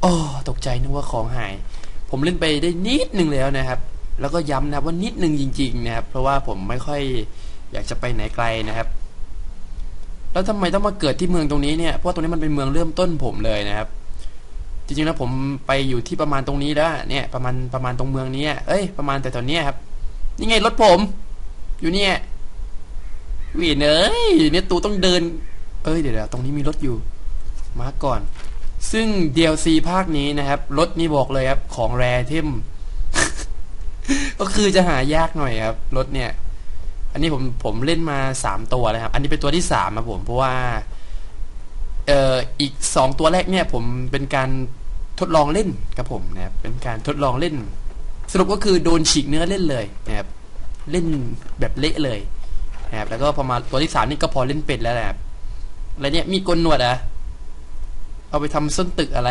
โอ้ตกใจนึกว่าของหาย ผมเล่นไปได้นิดหนึ่งแล้วนะครับ แล้วก็ย้ำนะว่านิดหนึ่งจริง ๆ นะครับ เพราะว่าผมไม่ค่อยอยากจะไปไหนไกลนะครับ แล้วทำไมต้องมาเกิดที่เมืองตรงนี้เนี่ย เพราะว่าตรงนี้มันเป็นเมืองเริ่มต้นผมเลยนะครับ จริงๆแล้วผมไปอยู่ที่ประมาณตรงนี้แล้ว เนี่ย ประมาณประมาณตรงเมืองนี้เอ้ย ประมาณแต่ตอนนี้ครับ นี่ไงรถผม อยู่เนี่ยวีเนยเนี่ยตูต้องเดิน เอ้ยเดี๋ยวๆตรงนี้มีรถอยู่ มาก่อน ซึ่ง DLC ภาคนี้นะครับรถนี่บอกเลยครับ ของแรเทมก็คือจะหายากหน่อยครับรถเนี่ย อันนี้ผมผมเล่นมาสามตัวแล้วครับ อันนี้เป็นตัวที่สามครับผมเพราะว่า เอ่ออีกสองตัวแรกเนี่ย ผมเป็นการทดลองเล่นครับผมนะครับเป็นการทดลองเล่น สรุปก็คือโดนฉีกเนื้อเล่นเลยนะครับเล่นแบบเละเลยนะครับแล้วก็พอมาตัวที่สามนี่ก็พอเล่นเป็นแล้วนะครับอะไรเนี่ยมีกลหนวดอะ เอาไปทำส้นตึกอะไร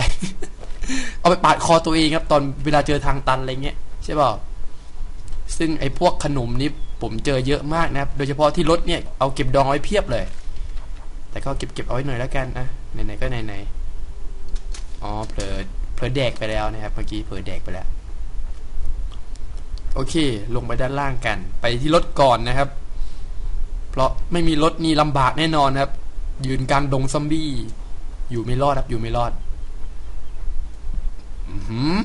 เอาไปปาดคอตัวเองครับ ตอนเวลาเจอทางตันอะไรเงี้ยใช่ป่าซึ่งไอ้พวกขนมนี่ผมเจอเยอะมากนะครับ โดยเฉพาะที่รถเนี่ยเอาเก็บดองไว้เพียบเลย แต่ก็เก็บเก็บเอาไว้หน่อยแล้วกันนะไหนๆก็ไหนๆอ๋อเผลอเผลอแดกไปแล้วนะครับเมื่อกี้เผลอแดกไปแล้ว โอเค ลงไปด้านล่างกัน ไปที่รถก่อนนะครับ เพราะไม่มีรถนี่ลำบากแน่นอนครับ ยืนกลางดงซอมบี้ อยู่ไม่รอดครับอยู่ไม่รอดอือหือ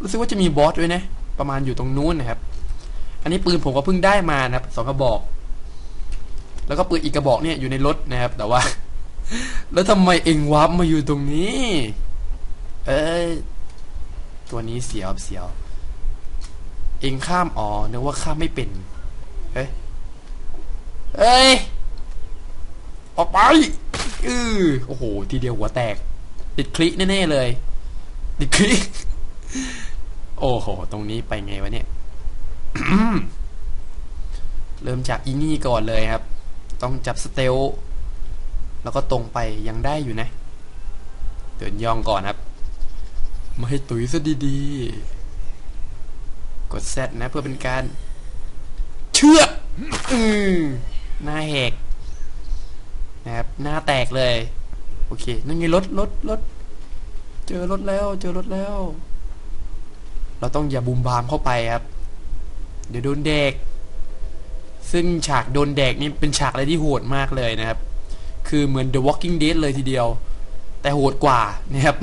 รู้สึกว่าจะมีบอสด้วยนะ ประมาณอยู่ตรงนู้นนะครับ อันนี้ปืนผมก็เพิ่งได้มานะครับสองกระบอก แล้วก็ปืนอีกกระบอกเนี่ยอยู่ในรถนะครับ แต่ว่า แล้วทำไมเอ็งวับมาอยู่ตรงนี้ เอ้ยตัวนี้เสียวเสียว เองข้ามอ๋อนึกว่าข้ามไม่เป็น เฮ้ยเอ้ยออกไป อือโอ้โห ทีเดียวหัวแตก ติดคลิกแน่ ๆ เลย ติดคลิก โอ้โห ตรงนี้ไปไงวะเนี่ย เริ่มจากอีนี่ก่อนเลยครับ ต้องจับสเตล แล้วก็ตรงไปยังได้อยู่นะ เดินย่องก่อนครับไม่ให้ตุ๋ยซะดีๆ กดแซดนะเพื่อเป็นการ เชือกอืมหน้าแหก นะครับ หน้าแตกเลย โอเค นั่นไงรถรถรถ เจอรถแล้ว เจอรถแล้ว เราต้องอย่าบูมบามเข้าไปครับ เดี๋ยวโดนเด็กซึ่งฉากโดนแดกนี่เป็นฉากอะไรที่โหดมากเลยนะครับ คือเหมือน The Walking Dead เลยทีเดียว แต่โหดกว่านะครับ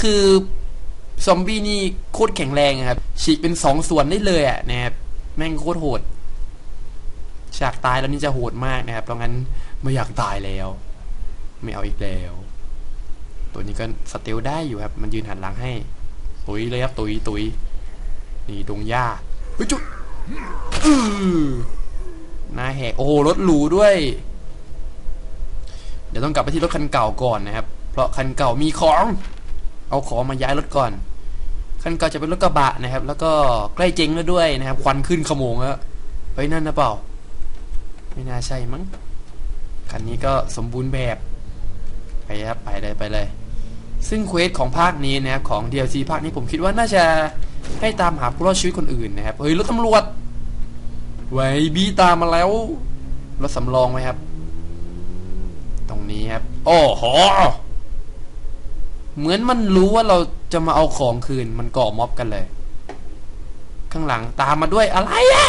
คือซอมบี้นี่โคตรแข็งแรงอะครับ ฉีกเป็นสองส่วนได้เลยอะนะครับ แม่งโคตรโหด ฉากตายแล้วนี่จะโหดมากนะครับเพราะงั้น ไม่อยากตายแล้ว ไม่เอาอีกแล้ว ตัวนี้ก็สเตลได้อยู่ครับ มันยืนหันหลังให้ ตุยเลยครับตุยตุยนี่ดงหญ้าเฮ้ยจุ๊อื้อหน้าแหกโอ้รถหรูด้วย เดี๋ยวต้องกลับไปที่รถคันเก่าก่อนนะครับ เพราะคันเก่ามีของ เอาของมาย้ายรถก่อน คันเก่าจะเป็นรถกระบะนะครับ แล้วก็ใกล้เจ๊งแล้วด้วยนะครับ ควันขึ้นขโมงแล้วเฮ้ยนั่นนะเปล่า ไม่น่าใช่มั้ง คันนี้ก็สมบูรณ์แบบ ไปครับไปเลยไปเลย ซึ่งเควสของภาคนี้นะครับของ DLC ภาคนี้ผมคิดว่าน่าจะให้ตามหาผู้รอดชีวิตคนอื่นนะครับ เฮ้ยรถตำรวจ ไว้บีตามมาแล้วรถสำรองไหมครับ ตรงนี้ครับ โอ้โห เหมือนมันรู้ว่าเราจะมาเอาของคืน มันก่อม็อบกันเลย ข้างหลังตามมาด้วยอะไรอะ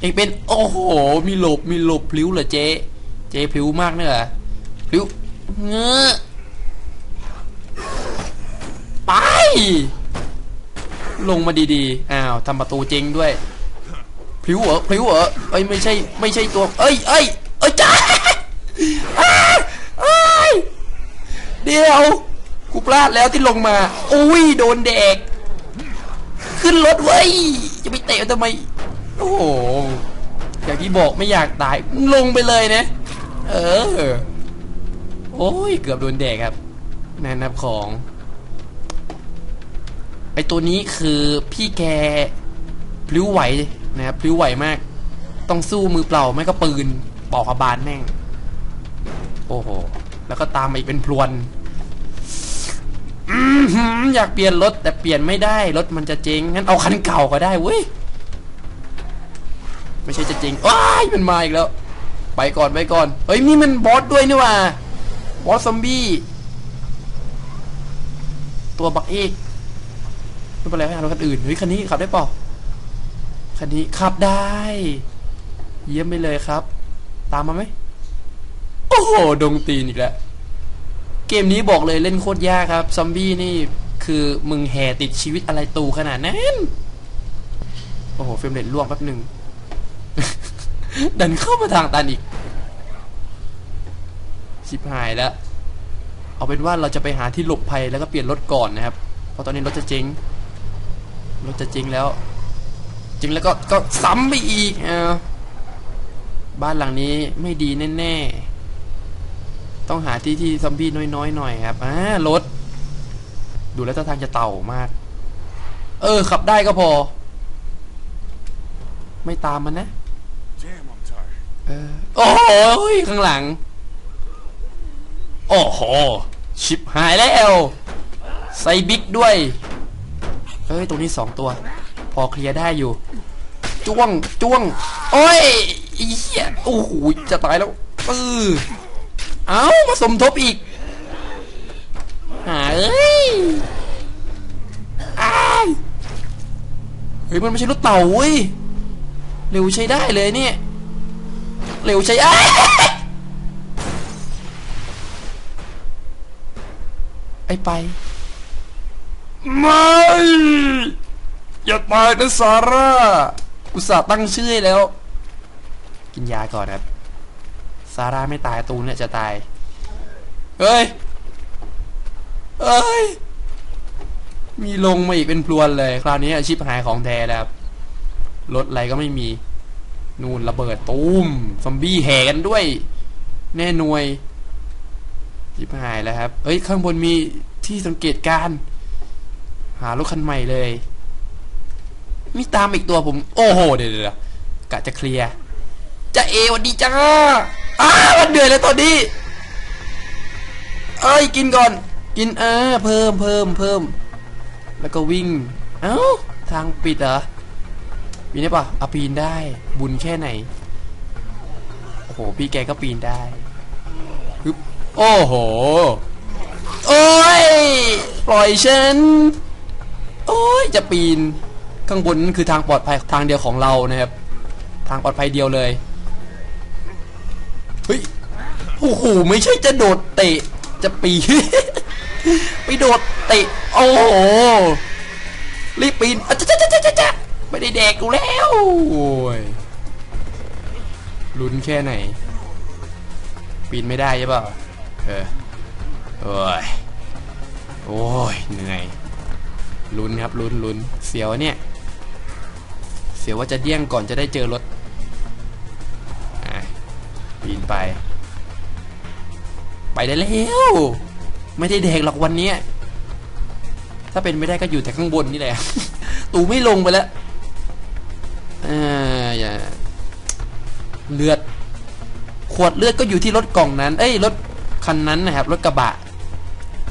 เองเป็น โอ้โห มีหลบมีหลบพลิ้วเหรอเจ๊ เจ๊ผิวมากเนี่ยพิวเงื้อไป ลงมาดีๆ อ้าวทำประตูจริงด้วยพลิ้วเหรอพลิ้วเหรอเอ้ยไม่ใช่ไม่ใช่ตัว เอ้ยเอ้ยเอ้ยจ้าเอ้ยเดี๋ยวกูพลาดแล้วที่ลงมาอุ้ยโดนแดกขึ้นรถเว้ยจะไปเตะทำไมโอ้โหอย่างที่บอกไม่อยากตายลงไปเลยนะ เออ โอ้ย เกือบโดนแดกครับนั่นนับของไอตัวนี้คือพี่แกพลิ้วไหวนะครับพลิ้วไหวมาก ต้องสู้มือเปล่าไม่ก็ปืนปอกบาลแม่ง โอ้โห แล้วก็ตามมาอีกเป็นพลวนอยากเปลี่ยนรถแต่เปลี่ยนไม่ได้ รถมันจะเจ๊งงั้นเอาคันเก่าก็ได้เว้ย ไม่ใช่จะเจริงว้ายมันมาอีกแล้ว ไปก่อนไปก่อน เฮ้ยนี่มันบอสด้วยนี่ว่าบอสซอมบี้ ตัวบักเอกไม่เป็นไรให้หารถคันอื่นเฮ้ยคันนี้ขับได้เปล่าคันนี้ขับได้ เยี่ยมไปเลยครับ ตามมาไหมโอ้โหดงตีนอีกแล้วเกมนี้บอกเลยเล่นโคตรยากครับ ซอมบี้นี่คือมึงแห่ติดชีวิตอะไรตูขนาดนั้น โอ้โหเฟรมเรทล่วงแป๊บหนึ่ง ดันเข้ามาทางตันอีก ชิบหายแล้ว เอาเป็นว่าเราจะไปหาที่หลบภัยแล้วก็เปลี่ยนรถก่อนนะครับ เพราะตอนนี้รถจะเจ๊งรถจะเจ๊งแล้วจริงแล้วก็ก็ซ้ำไปอีกเออบ้านหลังนี้ไม่ดีแน่ๆ ต้องหาที่ที่ซอมบี้น้อยๆหน่อยครับอ่ารถ ดูแล้วท่าทางจะเต่ามาก เออ ขับได้ก็พอ ไม่ตามมันนะ Damn, I'm tired. เออ โอ้โหข้างหลัง โอ้โห ชิบหายแล้วใส่บิ๊กด้วยเอ้ย ตรงนี้สองตัว พอเคลียร์ได้อยู่ จ้วง จ้วง โอ้ยไอ้เหี้ยโอ้โห จะตายแล้วเออเอามาสมทบอีกหาเอ้ยอ้ายเฮ้ย มันไม่ใช่รถเต่าเว้ย เร็วใช้ได้เลยเนี่ย เร็วใช้อ้ายไอไป ไม่ อย่าตายนะซาร่าอุตส่าห์ตั้งชื่อให้แล้ว กินยาก่อนครับ ซาร่าไม่ตายตูนเนี่ยจะตาย เฮ้ย เฮ้ย มีลงมาอีกเป็นพลวนเลย คราวนี้อาชิปหายของแท้แล้วครับรถอะไรก็ไม่มี นู่นระเบิดตูมซอมบี้แหกันด้วย แน่หน่วยชิบหายแล้วครับ เอ้ย ข้างบนมีที่สังเกตการ หารถคันใหม่เลยมีตามอีกตัวผม โอ้โห เดี๋ยวเดี๋ยวกะจะเคลียร์จะเอวันดีจ้าอ้ามันเดือดเลยตอนนี้เอ้ยกินก่อน กินเออเพิ่มเพิ่มเพิ่มแล้วก็วิ่ง เอ้า ทางปิดเหรอ ปีนได้ปะเอาปีนได้ บุญแค่ไหน โอ้โห พี่แกก็ปีนได้ฮึบโอ้โห โอ้ย ปล่อยฉัน โอ้ย จะปีน ข้างบนนั่นคือทางปลอดภัยทางเดียวของเรานะครับ ทางปลอดภัยเดียวเลย เฮ้ย โอ้โห ไม่ใช่จะโดดเตะ จะปีไปโดดเตะ โอ้โห รีบปีนอะจ๊ะจ๊ะจ๊ะจ๊ะจ๊ะ ไม่ได้แดกกูแล้วโอ้ยลุ้นแค่ไหน ปีนไม่ได้ใช่เปล่าเออโอ้ยโอ้ยเหนื่อยลุ้นครับลุ้นลุ้นเสียวเนี่ยเสียวว่าจะเดี้ยงก่อนจะได้เจอรถอปีนไป ไปได้แล้วไม่ได้แดกหรอกวันนี้ถ้าเป็นไม่ได้ก็อยู่แต่ข้างบนนี่แหละ ตูไม่ลงไปแล้ว อ่าอย่าเลือด ขวดเลือดก็อยู่ที่รถกล่องนั้น เอ้ยรถคันนั้นนะครับ รถกระบะ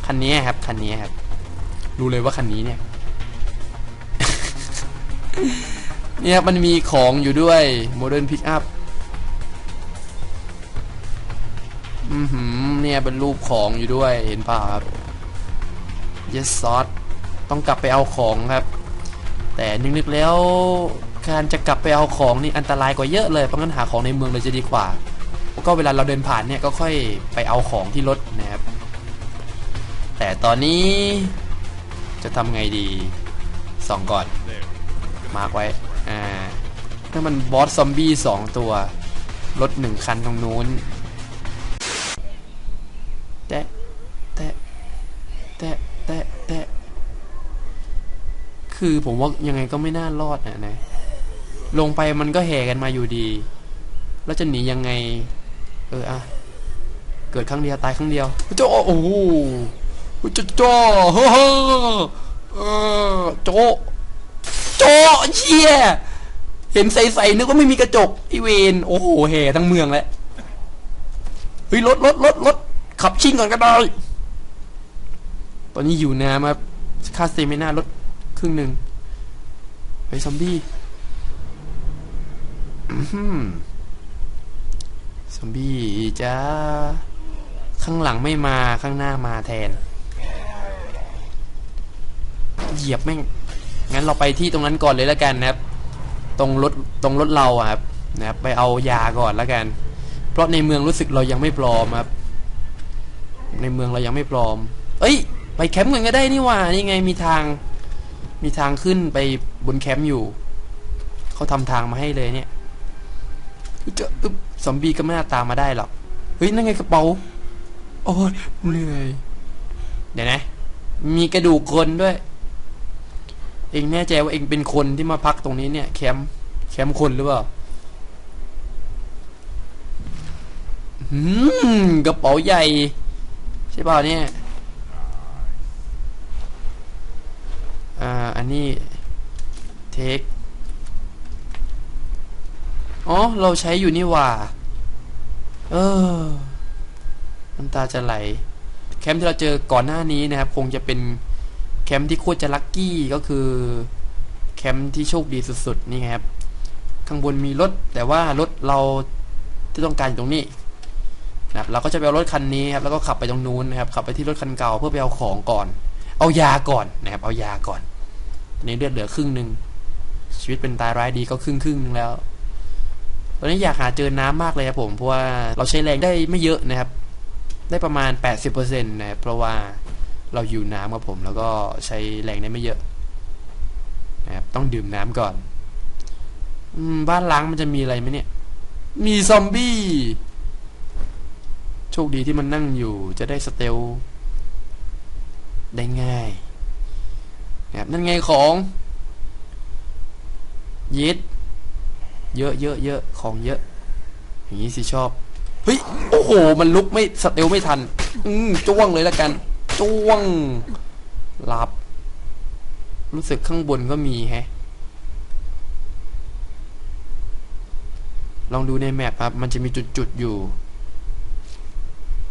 คันนี้ครับ คันนี้ครับ รู้เลยว่าคันนี้เนี่ย เนี่ยมันมีของอยู่ด้วย Modern Pickup อือหือเนี่ยเป็นรูปของอยู่ด้วยเห็นป่าครับ Yes Sauce ต้องกลับไปเอาของครับ แต่นึกๆแล้ว การจะกลับไปเอาของนี่อันตรายกว่าเยอะเลยเพราะงั้นหาของในเมืองเลยจะดีกว่า ก็เวลาเราเดินผ่านเนี่ยก็ค่อยไปเอาของที่รถนะครับ แต่ตอนนี้จะทำไงดีส่องก่อนมาร์กไว้อ่าถ้ามันบอสซอมบี้สองตัวรถหนึ่งคันตรงนู้นแตะแตะแตะแตะแตะคือผมว่ายังไงก็ไม่น่ารอดนะนะ ลงไปมันก็แห่กันมาอยู่ดี แล้วจะหนียังไง เอออะเกิดครั้งเดียวตายครั้งเดียวโจโอ้โหโจโจเฮ้อเออโจโจเชี่ยเห็นใสๆนึกว่าไม่มีกระจกไอเวนโอ้โหแห่ทั้งเมืองแล้วเฮ้ยรถรถรถรถขับชิ่งก่อนก็ได้ตอนนี้อยู่น้ำครับค่าสเตมิน่าลดครึ่งหนึ่งไปซอมบี้ ซอมบี้จ้าข้างหลังไม่มาข้างหน้ามาแทน เหยียบแม่ง งั้นเราไปที่ตรงนั้นก่อนเลยแล้วกันนะครับ ตรงรถตรงรถเราครับนะครับ ไปเอายาก่อนแล้วกัน เพราะในเมืองรู้สึกเรายังไม่พร้อมครับ ในเมืองเรายังไม่พร้อม เอ้ย ไปแคมป์กันก็ได้นี่ว่านี่ไงมีทาง มีทางขึ้นไปบนแคมป์อยู่ เขาทำทางมาให้เลยเนี่ย จะอึบซอมบี้ก็ไม่น่าตามมาได้หรอก เฮ้ย นั่นไงกระเป๋า โอ้ยเหนื่อย เดี๋ยวนะ มีกระดูกคนด้วย เองแน่ใจว่าเองเป็นคนที่มาพักตรงนี้เนี่ย แคมป์ แคมป์คนหรือเปล่าอืมกระเป๋าใหญ่ ใช่เปล่าเนี่ย อ่า อันนี้ เทค อ๋อ เราใช้อยู่นี่ว่า เออ น้ำตาจะไหล แคมป์ที่เราเจอก่อนหน้านี้นะครับ คงจะเป็นแคมป์ที่โคตรจะลัคกี้ก็คือ แคมป์ที่โชคดีสุดๆ นี่ครับ ข้างบนมีรถ แต่ว่ารถเราที่ต้องการอยู่ตรงนี้นะครับเราก็จะไปเอารถคันนี้ครับ แล้วก็ขับไปตรงนู้นนะครับ ขับไปที่รถคันเก่าเพื่อไปเอาของก่อน เอายาก่อนนะครับ เอายาก่อน ตอนนี้เลือดเหลือครึ่งหนึ่งชีวิตเป็นตายร้ายดีก็ครึ่งครึ่งๆนึงแล้ว ตอนนี้อยากหาเจอน้ำมากเลยครับผม เพราะว่าเราใช้แรงได้ไม่เยอะนะครับ ได้ประมาณ 80%นะเพราะว่าเราอยู่น้ำครับผม แล้วก็ใช้แรงได้ไม่เยอะนะครับต้องดื่มน้ำก่อนอืมบ้านล้างมันจะมีอะไรไหมเนี่ย มีซอมบี้ โชคดีที่มันนั่งอยู่ จะได้สเตลได้ง่ายนะครับนั่นไงของย็ด เยอะเยอะเยอะของเยอะ อย่างนี้สิชอบ เฮ้ย โอ้โห มันลุกไม่สเตลไม่ทัน อืมจ้วงเลยแล้วกัน จ้วงหลับ รู้สึกข้างบนก็มีแฮะ ลองดูในแมปครับ มันจะมีจุดๆอยู่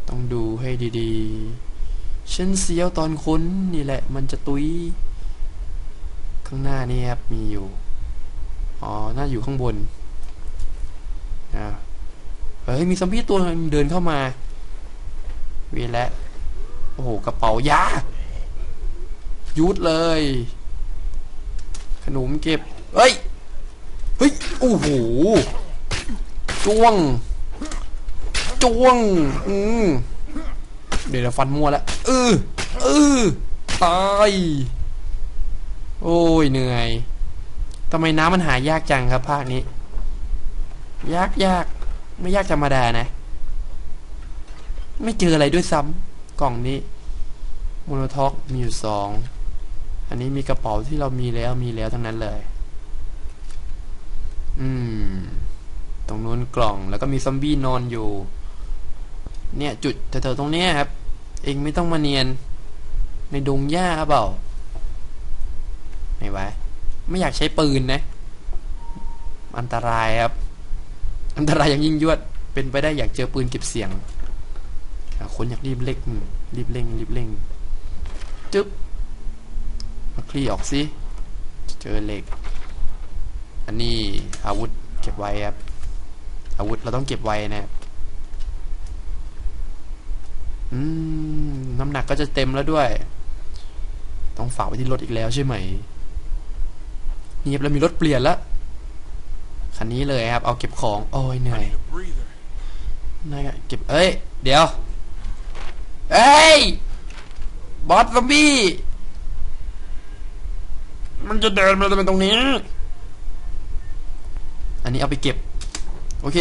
ต้องดูให้ดีๆ ฉันเสียวตอนค้นนี่แหละ มันจะตุยข้างหน้านี่ครับมีอยู่ อ๋อ น่าอยู่ข้างบนอ่าเฮ้ย มีซอมบี้ตัวเดินเข้ามาเวีแล้วโอ้โห กระเป๋ายา ยุดเลย ขนมเก็บ เฮ้ย เฮ้ย โอ้โห จ้วง จ้วง อืมเดี๋ยวฟันมั่วแล้วเออเออตาย โอ้ย เหนื่อย ทำไมน้ำมันหายากจังครับภาคนี้ ยากยากไม่ยากธรรมดานะ ไม่เจออะไรด้วยซ้ำกล่องนี้โมโนท็อกมีอยู่สองอันนี้มีกระเป๋าที่เรามีแล้วมีแล้วทั้งนั้นเลย อืม ตรงนู้นกล่องแล้วก็มีซอมบี้นอนอยู่ เนี่ยจุดแถวๆตรงเนี้ยครับ เองไม่ต้องมาเนียน ในดงหญ้าเปล่า ไม่ไว้ ไม่อยากใช้ปืนนะ อันตรายครับ อันตรายอย่างยิ่งยวด เป็นไปได้อยากเจอปืนเก็บเสียงคนอยากรีบเร่งรีบเร่งรีบเร่งจึ๊บมาคลี่ออกสิเจอเหล็ก อันนี้อาวุธเก็บไว้ครับ อาวุธเราต้องเก็บไว้นะครับอืม น้ำหนักก็จะเต็มแล้วด้วย ต้องฝากไว้ที่รถอีกแล้วใช่ไหม เงียบแล้วมีรถเปลี่ยนแล้วคันนี้เลยครับ เอาเก็บของ โอ้ยเหนื่อยนายเก็บ เอ้ย เดี๋ยว เอ้ย บอสซอมบี้ มันจะเดินมาทำไมตรงนี้ อันนี้เอาไปเก็บ โอเค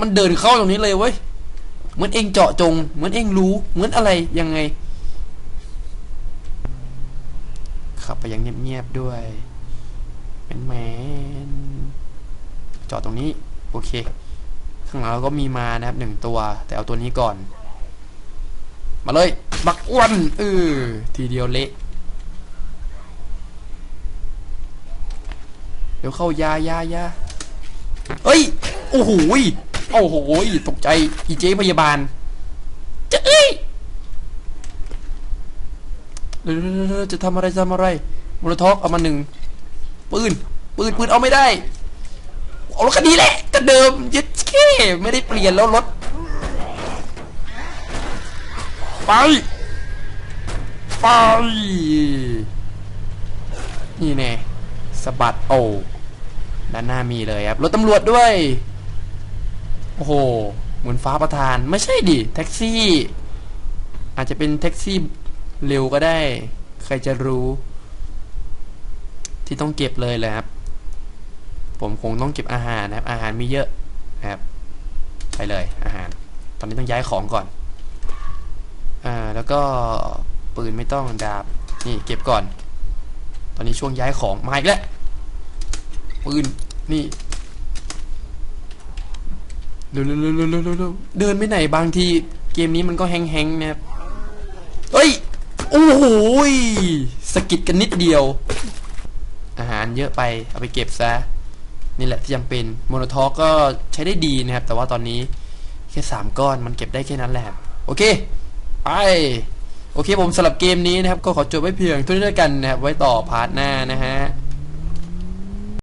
มันเดินเข้าตรงนี้เลยเว้ย เหมือนเองเจาะจง เหมือนเองรู้ เหมือนอะไร ยังไง ขับไปอยังเงียบๆด้วย แมนจอดตรงนี้ โอเค ข้างหลังเราก็มีมานะครับหนึ่งตัว แต่เอาตัวนี้ก่อน มาเลย บักอ้วนเออทีเดียวเละเดี๋ยวเข้ายายายาเอ้ย โอ้โหโอ้โหตกใจอีเจ๊พยาบาลจะเอ้ยเดี๋ยวๆๆจะทำอะไรจะทำอะไรมูลท็อกเอามาหนึ่ง ปืน ปืน ปืนเอาไม่ได้ เอารถคันนี้แหละแต่เดิมยึดแค่ไม่ได้เปลี่ยนแล้วรถ ไป ไป นี่แน่สะบัดโอ้ด้านหน้ามีเลยครับ รถตำรวจด้วย โอ้โห เหมือนฟ้าประทาน ไม่ใช่ดิ แท็กซี่ อาจจะเป็นแท็กซี่เร็วก็ได้ ใครจะรู้ ที่ต้องเก็บเลยเลยครับ ผมคงต้องเก็บอาหารนะครับ อาหารมีเยอะนะครับ ไปเลยอาหาร ตอนนี้ต้องย้ายของก่อน อ่า แล้วก็ปืนไม่ต้องดาบ นี่เก็บก่อน ตอนนี้ช่วงย้ายของมาอีกแล้ว ปืน นี่เร็วเร็วเร็วเร็วเดินไปไหนบางทีเกมนี้มันก็แฮงๆนะครับ เฮ้ย โอ้โหยสกิดกันนิดเดียวานเยอะไปเอาไปเก็บซะนี่แหละที่จำเป็นโมโนทอก็ใช้ได้ดีนะครับ แต่ว่าตอนนี้แค่สามก้อนมันเก็บได้แค่นั้นแหละโอเคไปโอเคผมสำหรับเกมนี้นะครับ ก็ขอจบไว้เพียงเท่านี้แล้วกันนะครับ ไว้ต่อพาร์ทหน้านะฮะ